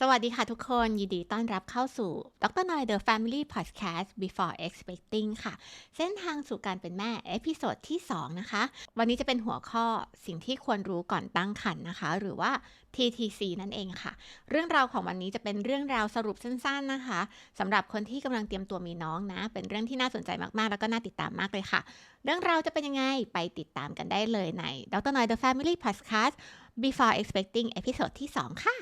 สวัสดีค่ะทุกคนยินดีต้อนรับเข้าสู่ดรนอย The Family Podcast Before Expecting ค่ะ เส้นทางสู่การเป็นแม่เอพิโซดที่ 2 นะคะ วันนี้จะเป็นหัวข้อสิ่งที่ควรรู้ก่อนตั้งครรภ์นะคะ หรือว่า TTC นั่นเองค่ะ เรื่องราวของวันนี้จะเป็นเรื่องราวสรุปสั้นๆนะคะสำหรับคนที่กำลังเตรียมตัวมีน้องนะ เป็นเรื่องที่น่าสนใจมากๆ แล้วก็น่าติดตามมากเลยค่ะ เรื่องราวจะเป็นยังไงไปติดตามกันได้เลยในดรนอย The Family Podcast Before Expecting เอพิโซดที่ 2 ค่ะ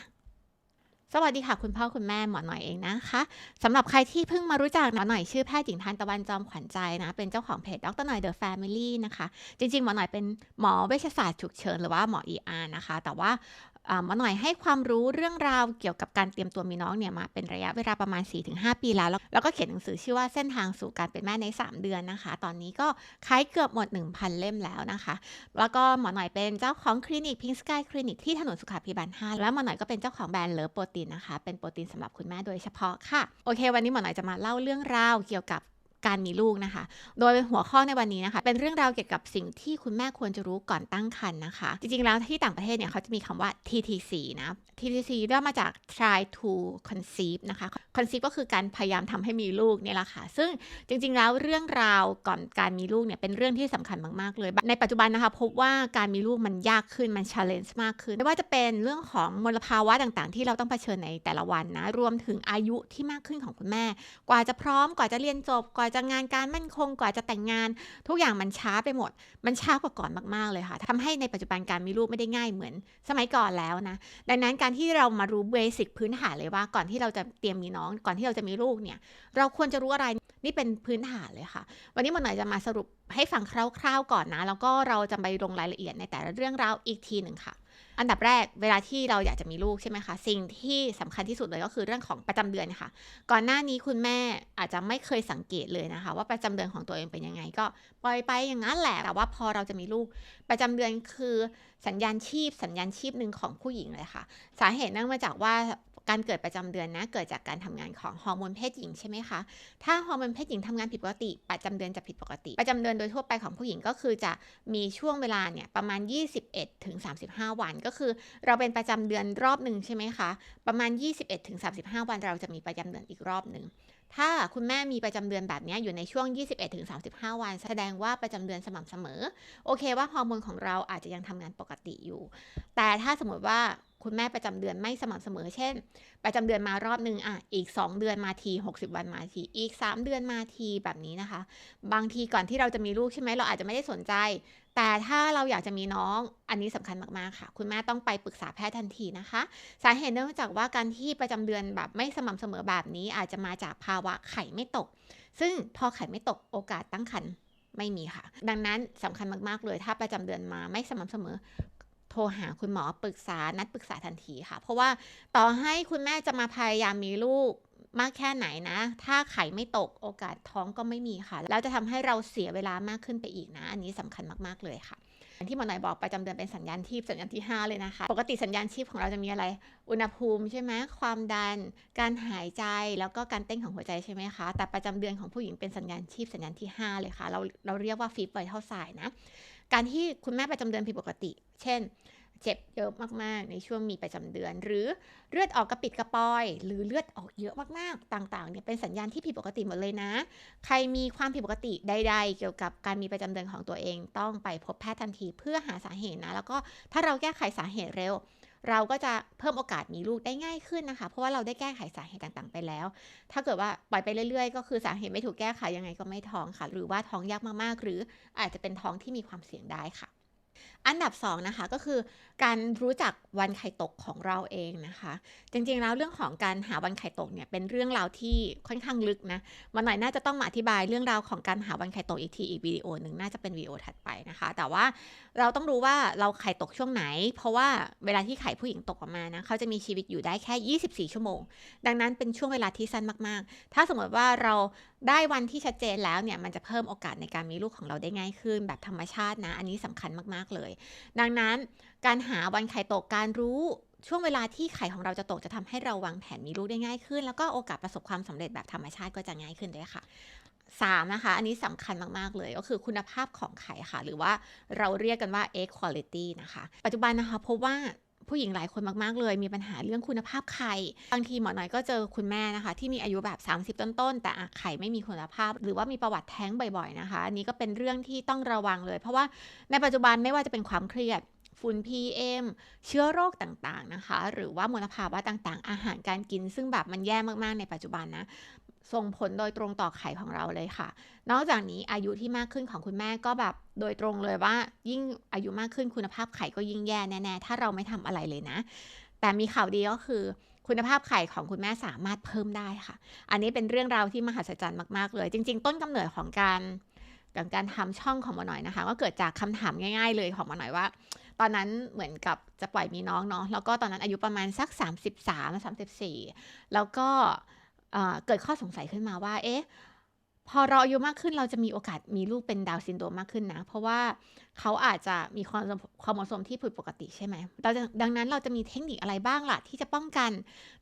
สวัสดีค่ะคุณพ่อคุณแม่หมอหน่อยเองนะคะสำหรับใครที่เพิ่งมารู้จักหมอหน่อยชื่อแพทย์หญิงทานตะวันจอมขวัญใจนะ เป็นเจ้าของเพจดรหน่อยเดอะแฟมิลี่นะคะ จริงๆ หมอหน่อยเป็นหมอเวชศาสตร์ฉุกเฉินหรือว่าหมอเออาร์นะคะ แต่ว่า หมอหน่อยให้ความรู้เรื่องราวเกี่ยวกับการเตรียมตัวมีน้องเนี่ยมาเป็นระยะเวลาประมาณ 4-5 ปีแล้ว แล้วก็เขียนหนังสือชื่อว่าเส้นทางสู่การเป็นแม่ใน 3 เดือนนะคะ ตอนนี้ก็ขายเกือบหมด 1,000 เล่มแล้วนะคะ แล้วก็หมอหน่อยเป็นเจ้าของคลินิกพิงสกายคลินิกที่ถนนสุขาภิบาล 5 แล้วหมอหน่อยก็เป็นเจ้าของแบรนด์เลิฟโปรตีนนะคะ เป็นโปรตีนสำหรับคุณแม่โดยเฉพาะค่ะ โอเค วันนี้หมอหน่อยจะมาเล่าเรื่องราวเกี่ยวกับ การมีลูกนะคะ โดยหัวข้อในวันนี้นะคะ เป็นเรื่องราวเกี่ยวกับสิ่งที่คุณแม่ควรจะรู้ก่อนตั้งครรภ์นะคะ จริงๆแล้วที่ต่างประเทศเนี่ยเขาจะมีคำว่า TTC นะ TTC เริ่มมาจาก try to conceive นะคะ conceive ก็คือการพยายามทำให้มีลูกเนี่ยแหละค่ะ ซึ่งจริงๆแล้วเรื่องราวก่อนการมีลูกเนี่ยเป็นเรื่องที่สำคัญมากๆเลย ในปัจจุบันนะคะพบว่าการมีลูกมันยากขึ้นมัน challenge มากขึ้นไม่ว่าจะเป็นเรื่องของมลภาวะต่างๆ ที่เราต้องเผชิญในแต่ละวันนะรวมถึงอายุที่มากขึ้นของคุณแม่ กว่าจะพร้อมกว่าจะเรียนจบกว่าจะงานการมั่นคงกว่าจะแต่งงาน ทุกอย่างมันช้าไปหมด มันช้ากว่าก่อนมากๆเลยค่ะทำให้ในปัจจุบันการมีลูกไม่ได้ง่ายเหมือน สมัยก่อนแล้วนะ ดังนั้นการที่เรามารู้เบสิกพื้นฐานเลยว่า ก่อนที่เราจะเตรียมมีน้อง ก่อนที่เราจะมีลูกเนี่ย เราควรจะรู้อะไรนี่เป็นพื้นฐานเลยค่ะ วันนี้หมอหน่อยจะมาสรุปให้ฟังคร่าวๆก่อนนะ แล้วก็เราจะไปลงรายละเอียดในแต่ละเรื่องราวอีกทีหนึ่งค่ะ อันดับแรกเวลาที่เราอยากจะมีลูกใช่ไหมคะสิ่งที่สำคัญที่สุดเลยก็คือเรื่องของประจำเดือนค่ะ ก่อนหน้านี้คุณแม่อาจจะไม่เคยสังเกตเลยนะคะ ว่าประจำเดือนของตัวเองเป็นยังไง ก็ปล่อยไปอย่างนั้นแหละแต่ว่าพอเราจะมีลูก ประจำเดือนคือสัญญาณชีพ สัญญาณชีพหนึ่งของผู้หญิงเลยค่ะ สาเหตุนั่งมาจากว่า การเกิดประจำเดือนนะเกิดจากการทำงานของฮอร์โมนเพศหญิงใช่ไหมคะ ถ้าฮอร์โมนเพศหญิงทำงานผิดปกติ ประจำเดือนจะผิดปกติ ประจำเดือนโดยทั่วไปของผู้หญิงก็คือจะมีช่วงเวลาเนี่ยประมาณ 21ถึง35 วัน ก็คือ เราเป็นประจำเดือนรอบหนึ่งใช่ไหมคะ ประมาณ 21ถึง35 วันเราจะมีประจำเดือนอีกรอบหนึ่ง ถ้าคุณแม่มีประจำเดือนแบบนี้อยู่ในช่วง 21ถึง35 วัน แสดงว่าประจำเดือนสม่ำเสมอ โอเคว่าฮอร์โมนของเราอาจจะยังทำงานปกติอยู่ แต่ถ้าสมมติว่าคุณแม่ประจำเดือนไม่สม่ำเสมอ เช่น ประจำเดือนมารอบหนึ่งอะ อีก 2 เดือนมาที 60 วันมาที อีก 3 เดือนมาทีแบบนี้นะคะ บางทีก่อนที่เราจะมีลูกใช่ไหมเราอาจจะไม่ได้สนใจ แต่ถ้าเราอยากจะมีน้องอันนี้สำคัญมาก ๆ ค่ะ คุณแม่ต้องไปปรึกษาแพทย์ทันทีนะคะ สาเหตุเนื่องจากว่าการที่ประจำเดือนแบบไม่สม่ำเสมอแบบนี้อาจจะมาจากภาวะไข่ไม่ตก ซึ่งพอไข่ไม่ตกโอกาสตั้งครรภ์ไม่มีค่ะ ดังนั้นสำคัญมาก ๆ เลยถ้าประจำเดือนมาไม่สม่ำเสมอโทรหาคุณหมอปรึกษานัดปรึกษาทันทีค่ะ เพราะว่าต่อให้คุณแม่จะมาพยายามมีลูก มากแค่ไหนนะ ถ้าไข่ไม่ตกโอกาสท้องก็ไม่มีค่ะ แล้วจะทำให้เราเสียเวลามากขึ้นไปอีกนะ อันนี้สำคัญมากๆเลยค่ะอย่างที่หมอหน่อยบอกประจำเดือนเป็นสัญญาณชีพสัญญาณที่ 5 เลยนะคะ ปกติสัญญาณชีพของเราจะมีอะไร อุณหภูมิใช่ไหมความดัน การหายใจแล้วก็การเต้นของหัวใจใช่ไหมคะ แต่ประจำเดือนของผู้หญิงเป็นสัญญาณชีพสัญญาณที่ 5 เลยค่ะ เราเราเรียกว่าฟีบไวท์เท่าสายนะ การที่คุณแม่ประจำเดือนผิดปกติ เช่น เจ็บเยอะมากๆ ในช่วงมีประจำเดือน หรือเลือดออกกระปิดกระปอย หรือเลือดออกเยอะมากๆ ต่างๆเนี่ยเป็นสัญญาณที่ผิดปกติหมดเลยนะ ใครมีความผิดปกติใด ๆ เกี่ยวกับการมีประจำเดือนของตัวเอง ต้องไปพบแพทย์ทันทีเพื่อหาสาเหตุนะ แล้วก็ถ้าเราแก้ไขสาเหตุเร็ว เราก็จะเพิ่มโอกาสมีลูกได้ง่ายขึ้นนะคะ เพราะว่าเราได้แก้ไขสาเหตุต่างๆ ไปแล้ว ถ้าเกิดว่าปล่อยไปเรื่อยๆ ก็คือสาเหตุไม่ถูกแก้ไขยังไงก็ไม่ท้องค่ะ หรือว่าท้องยากมากๆ หรืออาจจะเป็นท้องที่มีความเสี่ยงได้ค่ะ อันดับ2นะคะก็คือการรู้จักวันไข่ตกของเราเองนะคะ จริงๆแล้วเรื่องของการหาวันไข่ตกเนี่ยเป็นเรื่องราวที่ค่อนข้างลึกนะวันไหนน่าจะต้องมาอธิบายเรื่องราวของการหาวันไข่ตกอีกทีอีกวิดีโอหนึ่งน่าจะเป็นวิดีโอถัดไปนะคะ แต่ว่าเราต้องรู้ว่าเราไข่ตกช่วงไหน เพราะว่าเวลาที่ไข่ผู้หญิงตกออกมานะเขาจะมีชีวิตอยู่ได้แค่ 24 ชั่วโมง ดังนั้นเป็นช่วงเวลาที่สั้นมากๆ ถ้าสมมติว่าเรา ได้วันที่ชัดเจนแล้วเนี่ยมันจะเพิ่มโอกาสในการมีลูกของเราได้ง่ายขึ้น แบบธรรมชาตินะ อันนี้สำคัญมากๆเลย ดังนั้นการหาวันไข่ตกการรู้ช่วงเวลาที่ไข่ของเราจะตกจะทำให้เราวางแผนมีลูกได้ง่ายขึ้น แล้วก็โอกาสประสบความสำเร็จแบบธรรมชาติก็จะง่ายขึ้นด้วยค่ะ3นะคะ อันนี้สำคัญมาก ๆ เลยก็คือคุณภาพของไข่ค่ะ หรือว่าเราเรียกกันว่า egg quality นะคะ ปัจจุบันนะคะพบว่า ผู้หญิงหลายคนมากๆเลย มีปัญหาเรื่องคุณภาพไข่บางทีหมอหน่อยก็เจอคุณแม่นะคะ ที่มีอายุแบบ 30 ต้นๆแต่ไข่ไม่มีคุณภาพ หรือว่ามีประวัติแท้งบ่อยๆนะคะอันนี้ก็เป็นเรื่องที่ต้องระวังเลย เพราะว่าในปัจจุบันไม่ว่าจะเป็นความเครียดฝุ่น PM เชื้อโรคต่างๆนะคะ หรือว่ามลภาวะต่างๆ อาหารการกิน ซึ่งแบบมันแย่มากๆในปัจจุบันนะ ส่งผลโดยตรงต่อไข่ของเราเลยค่ะ นอกจากนี้อายุที่มากขึ้นของคุณแม่ก็แบบโดยตรงเลยว่า ยิ่งอายุมากขึ้นคุณภาพไข่ก็ยิ่งแย่แน่ๆ ถ้าเราไม่ทำอะไรเลยนะ แต่มีข่าวดีก็คือคุณภาพไข่ของคุณแม่สามารถเพิ่มได้ค่ะ อันนี้เป็นเรื่องราวที่มหัศจรรย์มากๆเลย จริง ๆ ต้นกำเนิดของการกับการทำช่องของหมอหน่อยนะคะ ก็เกิดจากคำถามง่าย ๆ เลยของหมอหน่อยว่า ตอนนั้นเหมือนกับจะปล่อยมีน้องเนาะแล้วก็ตอนนั้นอายุประมาณสัก 33 34 แล้วก็ เกิดข้อสงสัยขึ้นมาว่า เอ๊ะ พอเราอายุมากขึ้นเราจะมีโอกาสมีลูกเป็นดาวซินโดรมมากขึ้นนะ เพราะว่าเขาอาจจะมีความความเหมาะสมที่ผิดปกติใช่ไหมเราดังนั้นเราจะมีเทคนิคอะไรบ้างล่ะที่จะป้องกัน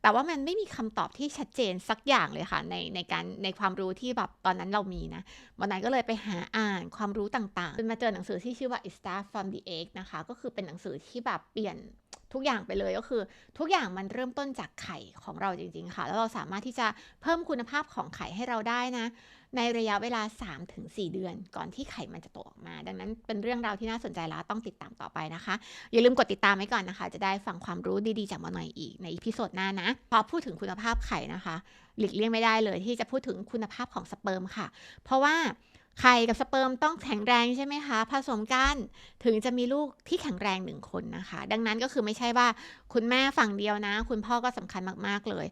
แต่ว่ามันไม่มีคำตอบที่ชัดเจนสักอย่างเลยค่ะ ในในการในความรู้ที่แบบตอนนั้นเรามีนะวันนั้นก็เลยไปหาอ่านความรู้ต่างๆจนมาเจอหนังสือที่ชื่อว่า It Starts from the Egg นะคะ ก็คือเป็นหนังสือที่แบบเปลี่ยน ทุกอย่างไปเลยก็คือ ทุกอย่างมันเริ่มต้นจากไข่ของเราจริง ๆ ค่ะ แล้วเราสามารถที่จะเพิ่มคุณภาพของไข่ให้เราได้นะ ในระยะเวลา 3-4 เดือน ก่อนที่ไข่มันจะโตออกมา ดังนั้นเป็นเรื่องราวที่น่าสนใจแล้วต้องติดตามต่อไปนะคะ อย่าลืมกดติดตามไว้ก่อนนะคะ จะได้ฟังความรู้ดีๆจากมาหน่อยอีกในอีพิโซดหน้านะพอพูดถึงคุณภาพไข่นะคะ หลีกเลี่ยงไม่ได้เลยที่จะพูดถึงคุณภาพของสเปิร์มค่ะ เพราะว่า ไข่กับสเปิร์มต้องแข็งแรงใช่ไหมคะ ผสมกันถึงจะมีลูกที่แข็งแรงหนึ่งคนนะคะ ดังนั้นก็คือไม่ใช่ว่าคุณแม่ฝั่งเดียวนะ คุณพ่อก็สำคัญมากๆเลย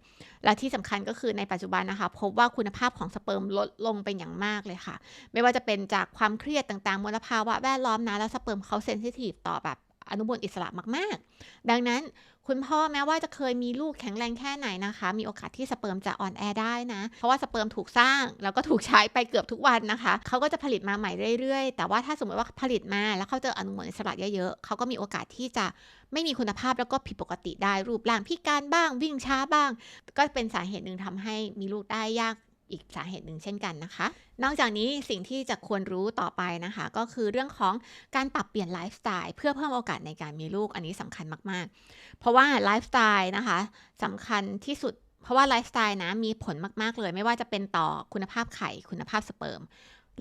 และที่สำคัญก็คือในปัจจุบันนะคะ พบว่าคุณภาพของสเปิร์มลดลงเป็นอย่างมากเลยค่ะ ไม่ว่าจะเป็นจากความเครียดต่างๆมลภาวะแวดล้อมนะแล้วสเปิร์มเขาเซนซิทีฟต่อแบบ อนุมูลอิสระมากๆ ดังนั้นคุณพ่อแม้ว่าจะเคยมีลูกแข็งแรงแค่ไหนนะคะ มีโอกาสที่สเปิร์มจะอ่อนแอได้นะ เพราะว่าสเปิร์มถูกสร้าง แล้วก็ถูกใช้ไปเกือบทุกวันนะคะ เขาก็จะผลิตมาใหม่เรื่อยๆ แต่ว่าถ้าสมมติว่าผลิตมาแล้วเขาเจออนุมูลอิสระเยอะๆ เขาก็มีโอกาสที่จะไม่มีคุณภาพแล้วก็ผิดปกติได้รูปร่างพิการบ้าง วิ่งช้าบ้าง ก็เป็นสาเหตุหนึ่งทำให้มีลูกได้ยาก อีกสาเหตุหนึ่งเช่นกันนะคะ นอกจากนี้สิ่งที่จะควรรู้ต่อไปนะคะ ก็คือเรื่องของการปรับเปลี่ยนไลฟ์สไตล์เพื่อเพิ่มโอกาสในการมีลูกอันนี้สำคัญมาก ๆ เพราะว่าไลฟ์สไตล์นะคะสำคัญที่สุดเพราะว่าไลฟ์สไตล์นะมีผลมาก ๆ เลย ไม่ว่าจะเป็นต่อคุณภาพไข่คุณภาพสเปิร์ม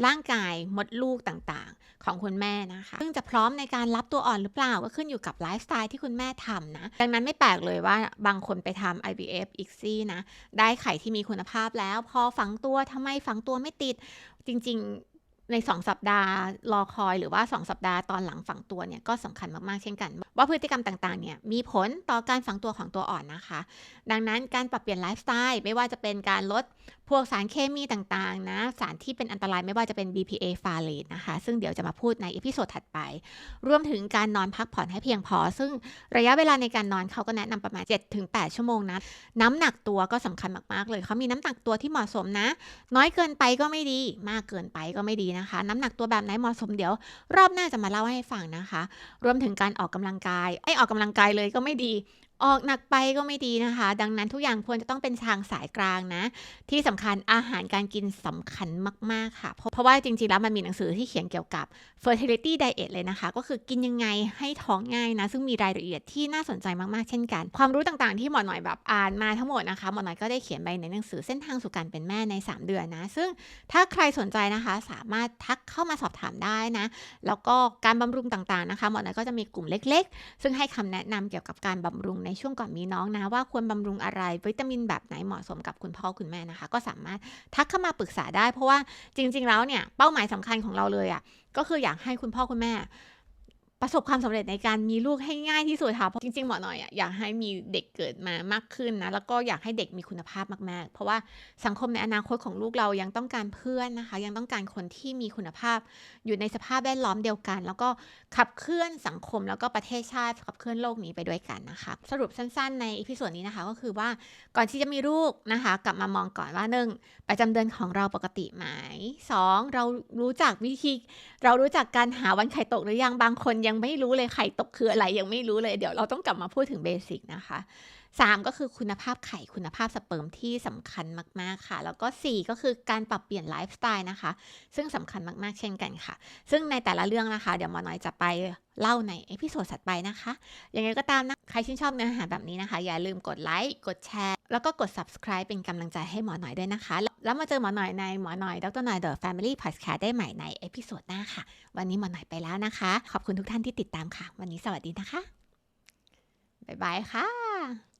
ร่างกายมดลูกต่างๆ ของคุณแม่นะคะ ซึ่งจะพร้อมในการรับตัวอ่อนหรือเปล่าก็ขึ้นอยู่กับไลฟ์สไตล์ที่คุณแม่ทำนะ ดังนั้นไม่แปลกเลยว่าบางคนไปทำ IVF อีกซี่นะ ได้ไข่ที่มีคุณภาพแล้ว พอฝังตัวทำไมฝังตัวไม่ติด จริงๆ ใน 2 สัปดาห์รอคอยหรือว่า 2 สัปดาห์ตอนหลังฝังตัวเนี่ยก็สำคัญมากๆเช่นกัน ว่าพฤติกรรมต่างๆเนี่ยมีผลต่อการฝังตัวของตัวอ่อนนะคะ ดังนั้นการปรับเปลี่ยนไลฟ์สไตล์ไม่ว่าจะเป็นการลดพวกสารเคมีต่างๆนะสารที่เป็นอันตรายไม่ว่าจะเป็น BPA ฟาเลตนะคะซึ่งเดี๋ยวจะมาพูดในเอพิโซดถัดไป รวมถึงการนอนพักผ่อนให้เพียงพอ ซึ่งระยะเวลาในการนอนเขาก็แนะนำประมาณ 7-8 ชั่วโมงนะน้ำหนักตัวก็สำคัญมากๆเลยเขามีน้ำหนักตัวที่เหมาะสมนะ น้อยเกินไปก็ไม่ดี มากเกินไปก็ไม่ดีนะคะ น้ำหนักตัวแบบไหนเหมาะสมเดี๋ยว รอบหน้าจะมาเล่าให้ฟังนะคะ รวมถึงการออกกำลังกายไอออกกำลังกายเลยก็ไม่ดี ออกหนักไปก็ไม่ดีนะคะ ดังนั้นทุกอย่างควรจะต้องเป็นทางสายกลางนะ ที่สำคัญอาหารการกินสำคัญมาก ๆ ค่ะ เพราะเพราะว่าจริง ๆ แล้วมันมีหนังสือที่เขียนเกี่ยวกับ fertility diet เลยนะคะ ก็คือกินยังไงให้ท้องง่ายนะ ซึ่งมีรายละเอียดที่น่าสนใจมาก ๆ เช่นกัน ความรู้ต่างๆ ที่หมอหน่อยแบบอ่านมาทั้งหมดนะคะ หมอหน่อยก็ได้เขียนไปในหนังสือเส้นทางสู่การเป็นแม่ใน 3 เดือนนะ ซึ่งถ้าใครสนใจนะคะ สามารถทักเข้ามาสอบถามได้นะ แล้วก็การบำรุงต่าง ๆ นะคะ หมอหน่อยก็จะมีกลุ่มเล็ก ๆ ซึ่งให้คำแนะนำเกี่ยวกับการบำรุงในช่วงก่อนมีน้องนะ ว่าควรบำรุงอะไรวิตามินแบบไหนเหมาะสมกับคุณพ่อคุณแม่นะคะ ก็สามารถทักเข้ามาปรึกษาได้ เพราะว่าจริง ๆ แล้วเนี่ยเป้าหมายสำคัญของเราเลยอะ่ะก็คืออยากให้คุณพ่อคุณแม่ ประสบความสำเร็จในการมีลูกให้ง่ายที่สุดค่ะ เพราะจริงๆ หมอหน่อยอยากให้มีเด็กเกิดมามากขึ้นนะ แล้วก็อยากให้เด็กมีคุณภาพมากๆ เพราะว่าสังคมในอนาคตของลูกเรายังต้องการเพื่อนนะคะ ยังต้องการคนที่มีคุณภาพ อยู่ในสภาพแวดล้อมเดียวกัน แล้วก็ขับเคลื่อนสังคมแล้วก็ประเทศชาติขับเคลื่อนโลกนี้ไปด้วยกันนะคะ สรุปสั้นๆ ในอีพิโซดนี้นะคะ ก็คือว่าก่อนที่จะมีลูกนะคะ กลับมามองก่อนว่าหนึ่งประจำเดือนของเราปกติไหมสองเรารู้จักวิธี เรารู้จักการหาวันไข่ตกหรือยังบางคนยังังไม่รู้เลยไข่ตกคืออะไรยังไม่รู้เลยเดี๋ยวเราต้องกลับมาพูดถึงเบสิกนะคะ 3 ก็คือคุณภาพไข่คุณภาพสเปิร์มที่สำคัญมาก ๆ ค่ะ แล้วก็ 4 ก็คือการปรับเปลี่ยนไลฟ์สไตล์นะคะ ซึ่งสำคัญมาก ๆ เช่นกันค่ะ ซึ่งในแต่ละเรื่องนะคะ เดี๋ยวหมอน้อยจะไปเล่าในเอพิโซดถัดไปนะคะ ยังไงก็ตามนะ ใครชื่นชอบเนื้อหาแบบนี้นะคะ อย่าลืมกดไลค์ กดแชร์ แล้วก็กด subscribe เป็นกำลังใจให้หมอหน่อยด้วยนะคะ แล้วมาเจอหมอหน่อยในหมอหน่อยดรหน่อย The Family Podcast ได้ใหม่ในเอพิโซดหน้าค่ะ วันนี้หมอหน่อยไปแล้วนะคะ ขอบคุณทุกท่านที่ติดตามค่ะ วันนี้สวัสดีนะคะ บ๊ายบายค่ะ